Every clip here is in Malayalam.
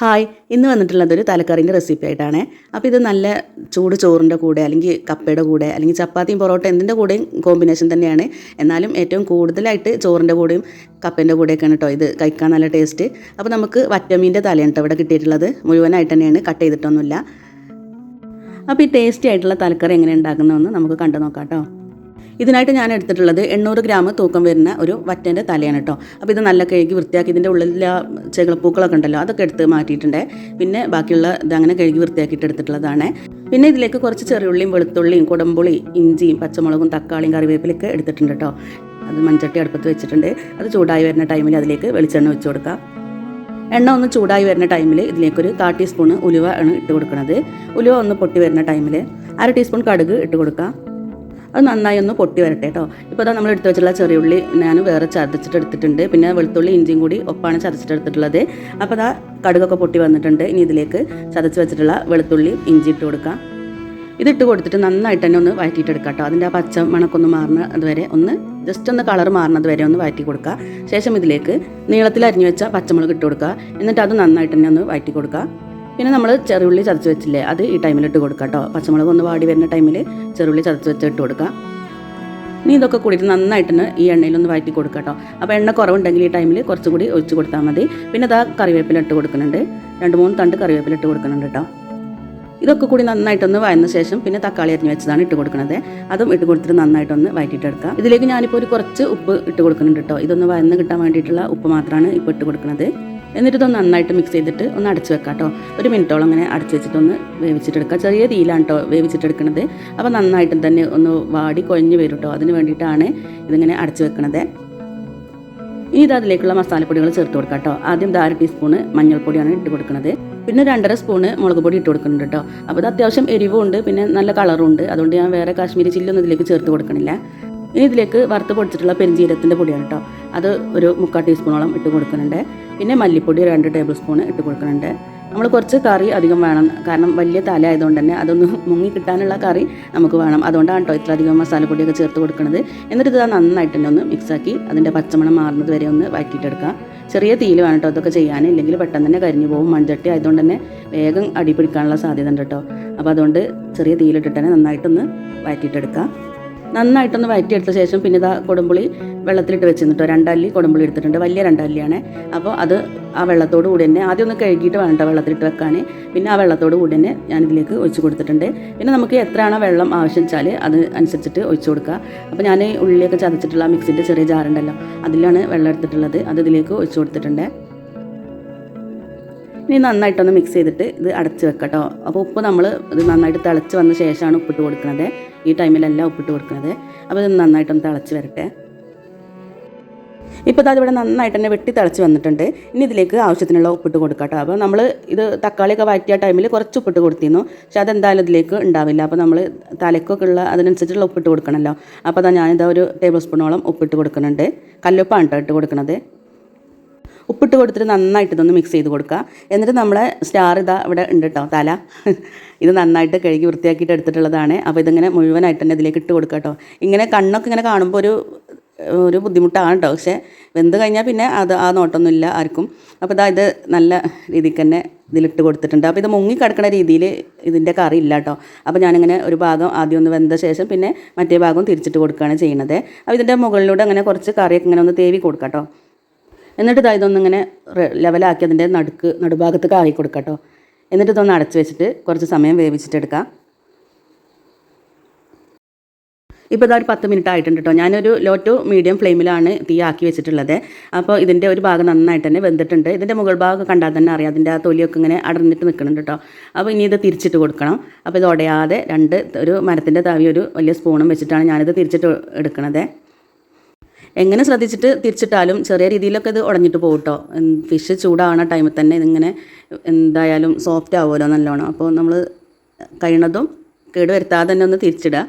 ഹായ്. ഇന്ന് വന്നിട്ടുള്ളത് ഒരു തലക്കറിന്റെ റെസിപ്പി ആയിട്ടാണ്. അപ്പോൾ ഇത് നല്ല ചൂട് ചോറിന്റെ കൂടെ അല്ലെങ്കിൽ കപ്പയുടെ കൂടെ അല്ലെങ്കിൽ ചപ്പാത്തിയും പൊറോട്ട എന്തിന്റെ കൂടെയും കോമ്പിനേഷൻ തന്നെയാണ്. എന്നാലും ഏറ്റവും കൂടുതലായിട്ട് ചോറിന്റെ കൂടെയും കപ്പേന്റെ കൂടെയൊക്കെയാണ് കേട്ടോ ഇത് കഴിക്കാൻ നല്ല ടേസ്റ്റ് അപ്പോൾ നമുക്ക് വറ്റമീന്റെ തലയാണ് കേട്ടോ ഇവിടെ കിട്ടിയിട്ടുള്ളത്. മുഴുവനായിട്ട് തന്നെയാണ് കട്ട് ചെയ്തിട്ടൊന്നുമില്ല. അപ്പോൾ ഈ ടേസ്റ്റി ആയിട്ടുള്ള തലക്കറി എങ്ങനെ ഉണ്ടാക്കുന്നതെന്ന് നമുക്ക് കണ്ടു നോക്കാം കേട്ടോ ഇതിനായിട്ട് ഞാൻ എടുത്തിട്ടുള്ളത് എണ്ണൂറ് ഗ്രാം തൂക്കം വരുന്ന ഒരു വറ്റന്റെ തലയാണ് കേട്ടോ. അപ്പോൾ ഇത് നല്ല കഴുകി വൃത്തിയാക്കി ഇതിന്റെ ഉള്ളിലെ ചെകിളപ്പൂക്കളൊക്കെ ഉണ്ടല്ലോ അതൊക്കെ എടുത്ത് മാറ്റിയിട്ടുണ്ട്. പിന്നെ ബാക്കിയുള്ള ഇത് അങ്ങനെ കഴുകി വൃത്തിയാക്കിയിട്ട് എടുത്തിട്ടുള്ളതാണ്. പിന്നെ ഇതിലേക്ക് കുറച്ച് ചെറിയുള്ളിയും വെളുത്തുള്ളിയും കുടമ്പുളി ഇഞ്ചിയും പച്ചമുളകും തക്കാളിയും കറിവേപ്പിലൊക്കെ എടുത്തിട്ടുണ്ട് കേട്ടോ. അത് മൺചട്ടി അടുപ്പത്ത് വെച്ചിട്ടുണ്ട്. അത് ചൂടായി വരുന്ന ടൈമിൽ അതിലേക്ക് വെളിച്ചെണ്ണ വെച്ച് കൊടുക്കാം. എണ്ണ ഒന്ന് ചൂടായി വരുന്ന ടൈമിൽ ഇതിലേക്കൊരു കാ ടീസ്പൂൺ ഉലുവ ആണ് ഇട്ട് കൊടുക്കുന്നത് ഉലുവ ഒന്ന് പൊട്ടി വരുന്ന ടൈമിൽ അര ടീസ്പൂൺ കടുക് ഇട്ട് കൊടുക്കാം. അത് നന്നായി ഒന്ന് പൊട്ടി വരട്ടെ കേട്ടോ ഇപ്പോൾ നമ്മൾ എടുത്ത് വെച്ചിട്ടുള്ള ചെറിയുള്ളി ഞാൻ വേറെ ചതച്ചിട്ട് എടുത്തിട്ടുണ്ട്. പിന്നെ വെളുത്തുള്ളി ഇഞ്ചിയും കൂടി ഒപ്പാണ് ചതച്ചിട്ട് എടുത്തിട്ടുള്ളത്. അപ്പോൾ അതാ കടുകൊക്കെ പൊട്ടി വന്നിട്ടുണ്ട്. ഇനി ഇതിലേക്ക് ചതച്ച് വെച്ചിട്ടുള്ള വെളുത്തുള്ളി ഇഞ്ചി ഇട്ട് കൊടുക്കാം. ഇതിട്ട് കൊടുത്തിട്ട് നന്നായിട്ട് തന്നെ ഒന്ന് വഴറ്റിയിട്ടെടുക്കാം കേട്ടോ അതിന്റെ ആ പച്ച മണക്കൊന്ന് മാറുന്നത് വരെ ഒന്ന് ജസ്റ്റ് ഒന്ന് കളർ മാറുന്നത് വരെ ഒന്ന് വഴറ്റി കൊടുക്കുക ശേഷം ഇതിലേക്ക് നീളത്തിൽ അരിഞ്ഞു വെച്ച പച്ചമുളക് ഇട്ട് കൊടുക്കുക എന്നിട്ട് അത് നന്നായിട്ട് തന്നെ ഒന്ന് വഴറ്റി കൊടുക്കുക പിന്നെ നമ്മൾ ചെറുള്ളി ചതച്ച് വെച്ചില്ലേ അത് ഈ ടൈമിൽ ഇട്ട് കൊടുക്കുക കേട്ടോ പച്ചമുളക് ഒന്ന് വാടി വരുന്ന ടൈമിൽ ചെറുള്ളി ചതച്ച് വെച്ച് ഇട്ട് കൊടുക്കുക ഇനി ഇതൊക്കെ കൂടിയിട്ട് നന്നായിട്ടൊന്ന് ഈ എണ്ണയിലൊന്ന് വഴറ്റി കൊടുക്കുക കേട്ടോ അപ്പോൾ എണ്ണ കുറവുണ്ടെങ്കിൽ ഈ ടൈമിൽ കുറച്ചും കൂടി ഒഴിച്ച് കൊടുത്താൽ മതി. പിന്നെ അതാ കറിവേപ്പില ഇട്ട് കൊടുക്കുന്നുണ്ട്. രണ്ട് മൂന്ന് തണ്ട് കറിവേപ്പില ഇട്ട് കൊടുക്കുന്നുണ്ട് കേട്ടോ ഇതൊക്കെ കൂടി നന്നായിട്ടൊന്ന് വയന്ന ശേഷം പിന്നെ തക്കാളി അരിഞ്ഞ് വെച്ചതാണ് ഇട്ട് കൊടുക്കുന്നത്. അതും ഇട്ട് കൊടുത്തിട്ട് നന്നായിട്ടൊന്ന് വഴറ്റിയിട്ടെടുക്കുക ഇതിലേക്ക് ഞാനിപ്പോൾ ഒരു കുറച്ച് ഉപ്പ് ഇട്ട് കൊടുക്കുന്നുണ്ട് കേട്ടോ ഇതൊന്ന് വയന്ന് കിട്ടാൻ വേണ്ടിയിട്ടുള്ള ഉപ്പ് മാത്രമാണ് ഇപ്പോൾ ഇട്ട് കൊടുക്കുന്നത്. എന്നിട്ട് ഇതൊന്ന് നന്നായിട്ട് മിക്സ് ചെയ്തിട്ട് ഒന്ന് അടച്ച് വെക്കാം കേട്ടോ ഒരു മിനിറ്റോളം അങ്ങനെ അടച്ച് വെച്ചിട്ടൊന്ന് വേവിച്ചിട്ടെടുക്കുക ചെറിയ തീയിലാണ് കേട്ടോ വേവിച്ചിട്ടെടുക്കണത്. അപ്പോൾ നന്നായിട്ട് തന്നെ ഒന്ന് വാടി കുഴഞ്ഞ് വരും കേട്ടോ അതിന് വേണ്ടിയിട്ടാണ് ഇതിങ്ങനെ അടച്ച് വെക്കണത്. ഇനി ഇത് അതിലേക്കുള്ള മസാലപ്പൊടികൾ ചേർത്ത് കൊടുക്കാം കേട്ടോ ആദ്യം ഇത് അര ടീസ്പൂണ് മഞ്ഞൾപ്പൊടിയാണ് ഇട്ട് കൊടുക്കുന്നത് പിന്നെ രണ്ടര സ്പൂണ് മുളക് പൊടി ഇട്ട് കൊടുക്കുന്നുണ്ട് കേട്ടോ അപ്പോൾ ഇത് അത്യാവശ്യം എരിവുണ്ട് പിന്നെ നല്ല കളറും ഉണ്ട് അതുകൊണ്ട് ഞാൻ വേറെ കാശ്മീരി ചില്ലൊന്നും ഇതിലേക്ക് ചേർത്ത് കൊടുക്കണില്ല. ഇനി ഇതിലേക്ക് വറുത്ത് പൊടിച്ചിട്ടുള്ള പെരിഞ്ചീരത്തിന്റെ പൊടിയാണ് കേട്ടോ അത് ഒരു മുക്കാൽ ടീസ്പൂണോളം ഇട്ട് കൊടുക്കുന്നുണ്ട്. പിന്നെ മല്ലിപ്പൊടി രണ്ട് ടേബിൾ സ്പൂൺ ഇട്ട് കൊടുക്കുന്നുണ്ട്. നമ്മൾ കുറച്ച് കറി അധികം വേണം. കാരണം വലിയ തല ആയതുകൊണ്ട് തന്നെ അതൊന്ന് മുങ്ങി കിട്ടാനുള്ള കറി നമുക്ക് വേണം. അതുകൊണ്ടാണ് കേട്ടോ ഇത്ര അധികം മസാലപ്പൊടിയൊക്കെ ചേർത്ത് കൊടുക്കുന്നത്. എന്നിട്ട് ഇത് നന്നായിട്ട് തന്നെ ഒന്ന് മിക്സാക്കി അതിന്റെ പച്ചമണം മാറുന്നത് വരെ ഒന്ന് വഴറ്റിയിട്ടെടുക്കുക ചെറിയ തീയിൽ വേണം കേട്ടോ അതൊക്കെ ചെയ്യാൻ. ഇല്ലെങ്കിൽ പെട്ടെന്ന് തന്നെ കരിഞ്ഞു പോകും. മൺചട്ടി ആയതുകൊണ്ട് തന്നെ വേഗം അടി പിടിക്കാനുള്ള സാധ്യത ഉണ്ട് കേട്ടോ. അപ്പോൾ അതുകൊണ്ട് ചെറിയ തീയിലിട്ടിട്ട് തന്നെ നന്നായിട്ടൊന്ന് വഴറ്റിയിട്ടെടുക്കുക നന്നായിട്ടൊന്ന് വഴറ്റിയെടുത്ത ശേഷം പിന്നെ ഇതാ കൊടുമ്പുളി വെള്ളത്തിലിട്ട് വെച്ചിരുന്നിട്ടോ രണ്ടല്ലി കൊടുമ്പുളി എടുത്തിട്ടുണ്ട്. വലിയ രണ്ടല്ലിയാണ്. അപ്പോൾ അത് ആ വെള്ളത്തോട് കൂടി തന്നെ ആദ്യം ഒന്ന് കഴുകിയിട്ട് വേണ്ട വെള്ളത്തിലിട്ട് വെക്കാൻ പിന്നെ ആ വെള്ളത്തോട് കൂടി തന്നെ ഞാൻ ഇതിലേക്ക് ഒഴിച്ചു കൊടുത്തിട്ടുണ്ട്. പിന്നെ നമുക്ക് എത്രയാണോ വെള്ളം ആവശ്യം വെച്ചാൽ അത് അനുസരിച്ചിട്ട് ഒഴിച്ചു കൊടുക്കുക. അപ്പോൾ ഞാൻ ഉള്ളിലേക്ക് ചതച്ചിട്ടുള്ള മിക്സിന്റെ ചെറിയ ജാറുണ്ടല്ലോ അതിലാണ് വെള്ളം എടുത്തിട്ടുള്ളത്. അത് ഇതിലേക്ക് ഒഴിച്ചു കൊടുത്തിട്ടുണ്ട്. ഇനി നന്നായിട്ടൊന്ന് മിക്സ് ചെയ്തിട്ട് ഇത് അടച്ച് വെക്കട്ടോ. കേട്ടോ അപ്പോൾ ഉപ്പ് നമ്മൾ ഇത് നന്നായിട്ട് തിളച്ച് വന്ന ശേഷമാണ് ഉപ്പിട്ട് കൊടുക്കുന്നത് ഈ ടൈമിലല്ല ഉപ്പിട്ട് കൊടുക്കുന്നത് അപ്പോൾ ഇത് നന്നായിട്ടൊന്ന് തിളച്ച് വരട്ടെ. ഇപ്പോൾ അതിവിടെ നന്നായിട്ട് തന്നെ വെട്ടി തിളച്ച് വന്നിട്ടുണ്ട്. ഇനി ഇതിലേക്ക് ആവശ്യത്തിനുള്ള ഉപ്പിട്ട് കൊടുക്കാം കേട്ടോ അപ്പോൾ നമ്മൾ ഇത് തക്കാളിയൊക്കെ വഴറ്റിയ ടൈമിൽ കുറച്ച് ഉപ്പിട്ട് കൊടുത്തിരുന്നു. പക്ഷേ അതെന്തായാലും ഇതിലേക്ക് ഉണ്ടാവില്ല. അപ്പോൾ നമ്മൾ തലക്കൊക്കെ ഉള്ള അതിനനുസരിച്ചുള്ള ഉപ്പിട്ട് കൊടുക്കണമല്ലോ അപ്പോൾ അതാ ഞാനിതാ ഒരു ടേബിൾ സ്പൂണോളം ഉപ്പിട്ട് കൊടുക്കുന്നുണ്ട്. കല്ലുപ്പാണ് കേട്ടോ ഇട്ട് കൊടുക്കുന്നത് ഉപ്പിട്ട് കൊടുത്തിട്ട് നന്നായിട്ട് ഇതൊന്ന് മിക്സ് ചെയ്ത് കൊടുക്കുക. എന്നിട്ട് നമ്മളെ സ്റ്റാർ ഇതാ ഇവിടെ ഉണ്ട് കേട്ടോ തല. ഇത് നന്നായിട്ട് കഴുകി വൃത്തിയാക്കിയിട്ട് എടുത്തിട്ടുള്ളതാണ്. അപ്പോൾ ഇതിങ്ങനെ മുഴുവനായിട്ട് തന്നെ ഇതിലേക്ക് ഇട്ട് കൊടുക്കുക കേട്ടോ ഇങ്ങനെ കണ്ണൊക്കെ ഇങ്ങനെ കാണുമ്പോൾ ഒരു ഒരു ബുദ്ധിമുട്ടാണ് കേട്ടോ പക്ഷേ വെന്ത് കഴിഞ്ഞാൽ പിന്നെ അത് ആ നോട്ടൊന്നുമില്ല ആർക്കും. അപ്പോൾ ഇതാ ഇത് നല്ല രീതിക്ക് തന്നെ ഇതിലിട്ട് കൊടുത്തിട്ടുണ്ട്. അപ്പോൾ ഇത് മുങ്ങി കിടക്കുന്ന രീതിയിൽ ഇതിന്റെ കറി ഇല്ല കേട്ടോ അപ്പോൾ ഞാനിങ്ങനെ ഒരു ഭാഗം ആദ്യം ഒന്ന് വെന്ത ശേഷം പിന്നെ മറ്റേ ഭാഗം തിരിച്ചിട്ട് കൊടുക്കുകയാണ് ചെയ്യുന്നത്. അപ്പോൾ ഇതിന്റെ മുകളിലൂടെ അങ്ങനെ കുറച്ച് കറിയൊക്കെ ഇങ്ങനെ ഒന്ന് തേവി കൊടുക്കാം കേട്ടോ എന്നിട്ട് ഇതാ ഇതൊന്നിങ്ങനെ ലെവലാക്കി അതിന്റെ നടുക്ക് നടുഭാഗത്തേക്ക് ആക്കി കൊടുക്കാം കേട്ടോ എന്നിട്ട് ഇതൊന്ന് അടച്ച് വെച്ചിട്ട് കുറച്ച് സമയം വേവിച്ചിട്ടെടുക്കാം ഇപ്പോൾ ഇതാ ഒരു പത്ത് മിനിറ്റ് ആയിട്ടുണ്ട് കേട്ടോ ഞാനൊരു ലോ ടു മീഡിയം ഫ്ലെയിമിലാണ് തീ ആക്കി വെച്ചിട്ടുള്ളത്. അപ്പോൾ ഇതിന്റെ ഒരു ഭാഗം നന്നായിട്ട് തന്നെ വെന്തിട്ടുണ്ട്. ഇതിന്റെ മുകൾ ഭാഗം കണ്ടാൽ തന്നെ അറിയാം. അതിന്റെ ആ തൊലിയൊക്കെ ഇങ്ങനെ അടർന്നിട്ട് നിൽക്കുന്നുണ്ട് കേട്ടോ അപ്പോൾ ഇനി ഇത് തിരിച്ചിട്ട് കൊടുക്കണം. അപ്പോൾ ഇത് ഉടയാതെ രണ്ട് ഒരു മരത്തിന്റെ തവി ഒരു വലിയ സ്പൂണും വെച്ചിട്ടാണ് ഞാനിത് തിരിച്ചിട്ട് എടുക്കണത്. എങ്ങനെ ശ്രദ്ധിച്ചിട്ട് തിരിച്ചിട്ടാലും ചെറിയ രീതിയിലൊക്കെ ഇത് ഉടഞ്ഞിട്ട് പോകും കേട്ടോ ഫിഷ് ചൂടാവണ ടൈമിൽ തന്നെ ഇതിങ്ങനെ എന്തായാലും സോഫ്റ്റ് ആവുമല്ലോ നല്ലോണം. അപ്പോൾ നമ്മൾ കഴിയണതും കേട് വരുത്താതെ തന്നെ ഒന്ന് തിരിച്ചിടുക.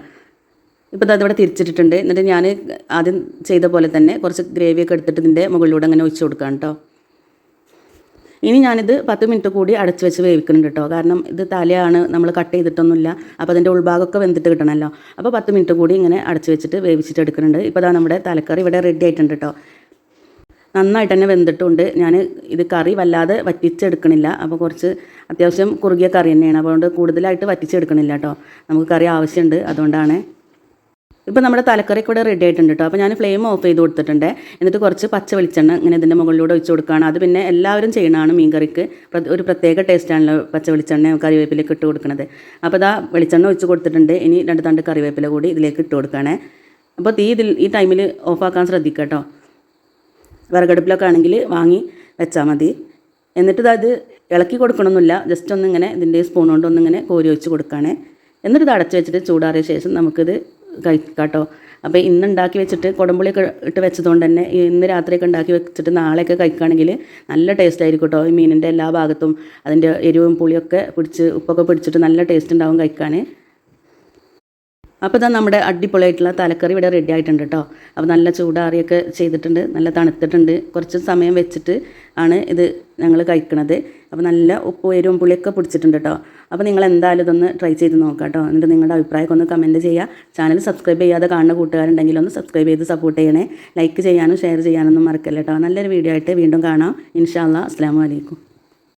ഇപ്പോൾ അതിവിടെ തിരിച്ചിട്ടിട്ടുണ്ട്. എന്നിട്ട് ഞാൻ ആദ്യം ചെയ്ത പോലെ തന്നെ കുറച്ച് ഗ്രേവിയൊക്കെ എടുത്തിട്ട് ഇതിന്റെ മുകളിലൂടെ അങ്ങനെ ഒഴിച്ച് കൊടുക്കാം കേട്ടോ ഇനി ഞാനിത് പത്ത് മിനിറ്റ് കൂടി അടച്ചു വെച്ച് വേവിക്കുന്നുണ്ട് കേട്ടോ. കാരണം ഇത് തലയാണ് നമ്മൾ കട്ട് ചെയ്തിട്ടൊന്നുമില്ല. അപ്പോൾ അതിന്റെ ഉൾഭാഗമൊക്കെ വെന്തിട്ട് കിട്ടണമല്ലോ അപ്പോൾ പത്ത് മിനിറ്റ് കൂടി ഇങ്ങനെ അടച്ച് വെച്ചിട്ട് വേവിച്ചിട്ട് എടുക്കുന്നുണ്ട്. ഇപ്പോൾ അതാ നമ്മുടെ തലക്കറി ഇവിടെ റെഡി ആയിട്ടുണ്ട് കേട്ടോ. നന്നായിട്ട് തന്നെ വെന്തിട്ടുണ്ട്. ഞാൻ ഇത് കറി വല്ലാതെ വറ്റിച്ചെടുക്കണില്ല. അപ്പോൾ കുറച്ച് അത്യാവശ്യം കുറുകിയ കറി തന്നെയാണ്. അതുകൊണ്ട് കൂടുതലായിട്ട് വറ്റിച്ചെടുക്കണില്ല കേട്ടോ. നമുക്ക് കറി ആവശ്യമുണ്ട്. അതുകൊണ്ടാണ് ഇപ്പോൾ നമ്മുടെ തലക്കറിയൊക്കെ ഇവിടെ റെഡി ആയിട്ടുണ്ട് കേട്ടോ അപ്പോൾ ഞാൻ ഫ്ലെയിം ഓഫ് ചെയ്ത് കൊടുത്തിട്ടുണ്ട്. എന്നിട്ട് കുറച്ച് പച്ച വെളിച്ചെണ്ണ ഇങ്ങനെ ഇതിന്റെ മുകളിലൂടെ ഒഴിച്ച് കൊടുക്കുകയാണ്. അത് പിന്നെ എല്ലാവരും ചെയ്യണതാണ് മീൻകറിക്ക് ഒരു പ്രത്യേക ടേസ്റ്റാണല്ലോ പച്ച വെളിച്ചെണ്ണ കറിവേപ്പിലേക്ക് ഇട്ട് കൊടുക്കുന്നത് അപ്പോൾ ഇതാ വെളിച്ചെണ്ണ ഒഴിച്ച് കൊടുത്തിട്ടുണ്ട്. ഇനി രണ്ട് തണ്ട് കറിവേപ്പില കൂടി ഇതിലേക്ക് ഇട്ട് കൊടുക്കുകയാണേ. അപ്പോൾ തീ ഇതിൽ ഈ ടൈമിൽ ഓഫാക്കാൻ ശ്രദ്ധിക്കുക കേട്ടോ വിറകടുപ്പിലൊക്കെ ആണെങ്കിൽ വാങ്ങി വെച്ചാൽ മതി. എന്നിട്ട് ഇത് ഇളക്കി കൊടുക്കണമെന്നില്ല ജസ്റ്റ് ഒന്നിങ്ങനെ ഇതിന്റെ സ്പൂൺ കൊണ്ട് ഒന്നിങ്ങനെ കോരി ഒഴിച്ച് കൊടുക്കുകയാണ്. എന്നിട്ട് ഇത് അടച്ചു വെച്ചിട്ട് ചൂടാറിയ ശേഷം നമുക്കിത് കഴിക്കാം കേട്ടോ അപ്പോൾ ഇന്ന് ഉണ്ടാക്കി വെച്ചിട്ട് കുടംപുളിയൊക്കെ ഇട്ട് വെച്ചതുകൊണ്ട് തന്നെ ഇന്ന് രാത്രിയൊക്കെ ഉണ്ടാക്കി വെച്ചിട്ട് നാളെയൊക്കെ കഴിക്കുകയാണെങ്കിൽ നല്ല ടേസ്റ്റ് ആയിരിക്കും കേട്ടോ ഈ മീനിന്റെ എല്ലാ ഭാഗത്തും അതിന്റെ എരിവും പുളിയൊക്കെ പിടിച്ച് ഉപ്പൊക്കെ പിടിച്ചിട്ട് നല്ല ടേസ്റ്റ് ഉണ്ടാവും കഴിക്കാൻ. അപ്പോൾ ഇതാ നമ്മുടെ അടിപൊളിയായിട്ടുള്ള തലക്കറി ഇവിടെ റെഡി ആയിട്ടുണ്ട് കേട്ടോ അപ്പോൾ നല്ല ചൂടാറിയൊക്കെ ചെയ്തിട്ടുണ്ട് നല്ല തണുത്തിട്ടുണ്ട്. കുറച്ച് സമയം വെച്ചിട്ട് ആണ് ഇത് ഞങ്ങൾ കഴിക്കണത്. അപ്പോൾ നല്ല ഉപ്പ് എരിവും പുളിയൊക്കെ പിടിച്ചിട്ടുണ്ട് കേട്ടോ അപ്പോൾ നിങ്ങൾ എന്തായാലും ഇതൊന്ന് ട്രൈ ചെയ്ത് നോക്കാം കേട്ടോ എന്നിട്ട് നിങ്ങളുടെ അഭിപ്രായമൊക്കെ ഒന്ന് കമന്റ് ചെയ്യുക ചാനൽ സബ്സ്ക്രൈബ് ചെയ്യാതെ കാണുന്ന കൂട്ടുകാരുണ്ടെങ്കിൽ ഒന്ന് സബ്സ്ക്രൈബ് ചെയ്ത് സപ്പോർട്ട് ചെയ്യണേ. ലൈക്ക് ചെയ്യാനും ഷെയർ ചെയ്യാനൊന്നും മറക്കല്ല കേട്ടോ നല്ലൊരു വീഡിയോ ആയിട്ട് വീണ്ടും കാണാം. ഇൻഷാല്ലാ അസ്സാം വലൈക്കും